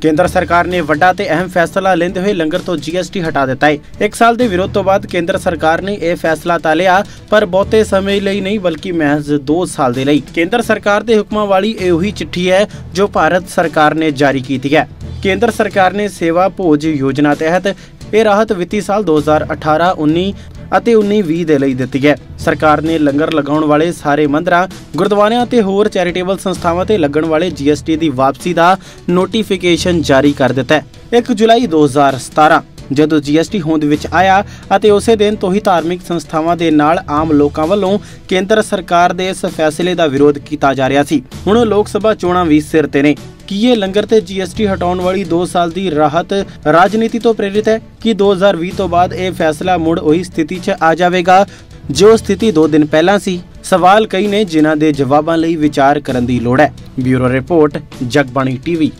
ਕੇਂਦਰ ਸਰਕਾਰ ਨੇ ਵੱਡਾ ਤੇ ਅਹਿਮ ਫੈਸਲਾ ਲੈਂਦੇ ਹੋਏ ਲੰਗਰ ਤੋਂ ਜੀਐਸਟੀ ਹਟਾ ਦਿੱਤਾ ਹੈ ਇੱਕ ਸਾਲ ਦੇ ਵਿਰੋਧ ਤੋਂ ਬਾਅਦ ਕੇਂਦਰ ਸਰਕਾਰ ਨੇ ਇਹ ਫੈਸਲਾ ਤਾਂ ਲਿਆ, ਪਰ ਬਹੁਤੇ ਸਮੇਂ ਲਈ ਨਹੀਂ, ਬਲਕਿ ਮਹਿਜ਼ 2 ਸਾਲ ਦੇ ਲਈ। ਕੇਂਦਰ ਸਰਕਾਰ ਦੇ ਹੁਕਮਾਂ ਵਾਲੀ ਇਹ ਉਹੀ ਚਿੱਠੀ ਹੈ ਜੋ ਭਾਰਤ ਸਰਕਾਰ ਨੇ ਜਾਰੀ ਕੀਤੀ ਹੈ। ਕੇਂਦਰ ਸਰਕਾਰ ਨੇ ਸੇਵਾ ਭੋਜ ਯੋਜਨਾ ਤਹਿਤ ਇਹ ਰਾਹਤ ਵਿੱਤੀ ਸਾਲ 2018-19 ਅਤੇ 19-20 ਦੇ ਲਈ ਦਿੱਤੀ ਹੈ। ਸਰਕਾਰ ਨੇ ਲੰਗਰ ਲਗਾਉਣ ਵਾਲੇ ਸਾਰੇ ਮੰਦਰਾਂ, ਗੁਰਦੁਆਰਿਆਂ ਤੇ ਹੋਰ ਚੈਰੀਟੇਬਲ ਸੰਸਥਾਵਾਂ ਤੇ ਲੱਗਣ ਵਾਲੇ ਜੀਐਸਟੀ ਦੀ ਵਾਪਸੀ ਦਾ ਨੋਟੀਫਿਕੇਸ਼ਨ ਜਾਰੀ ਕਰ ਦਿੱਤਾ ਹੈ। 1 ਜੁਲਾਈ 2017 ਜਦੋਂ ਜੀਐਸਟੀ ਹੋਂਦ ਵਿੱਚ ਆਇਆ ਅਤੇ ਉਸੇ ਦਿਨ ਤੋਂ ਹੀ ਧਾਰਮਿਕ ਸੰਸਥਾਵਾਂ ਦੇ ਨਾਲ ਆਮ ਲੋਕਾਂ ਵੱਲੋਂ ਕੇਂਦਰ ਸਰਕਾਰ ਦੇ ਇਸ ਫੈਸਲੇ ਦਾ ਵਿਰੋਧ ਕੀਤਾ ਜਾ ਰਿਹਾ ਸੀ। ਹੁਣ ਲੋਕ ਸਭਾ ਚੋਣਾਂ ਵੀ ਸਿਰ ਤੇ ਨੇ। ਕੀ ਲੰਗਰ ਤੇ ਜੀਐਸਟੀ ਹਟਾਉਣ ਵਾਲੀ 2 ਸਾਲ ਦੀ ਰਾਹਤ ਰਾਜਨੀਤੀ ਤੋਂ ਪ੍ਰੇਰਿਤ ਹੈ? ਕਿ 2020 ਤੋਂ ਬਾਅਦ ਇਹ ਫੈਸਲਾ ਮੁੜ ਉਹੀ ਸਥਿਤੀ 'ਚ ਆ ਜਾਵੇਗਾ? ਜੋ ਸਥਿਤੀ 2 ਦਿਨ ਪਹਿਲਾਂ ਸੀ, ਸਵਾਲ ਕਈ ਨੇ ਜਿਨ੍ਹਾਂ ਦੇ ਜਵਾਬਾਂ ਲਈ ਵਿਚਾਰ ਕਰਨ ਦੀ ਲੋੜ ਹੈ। Bureau report, Jagbani TV.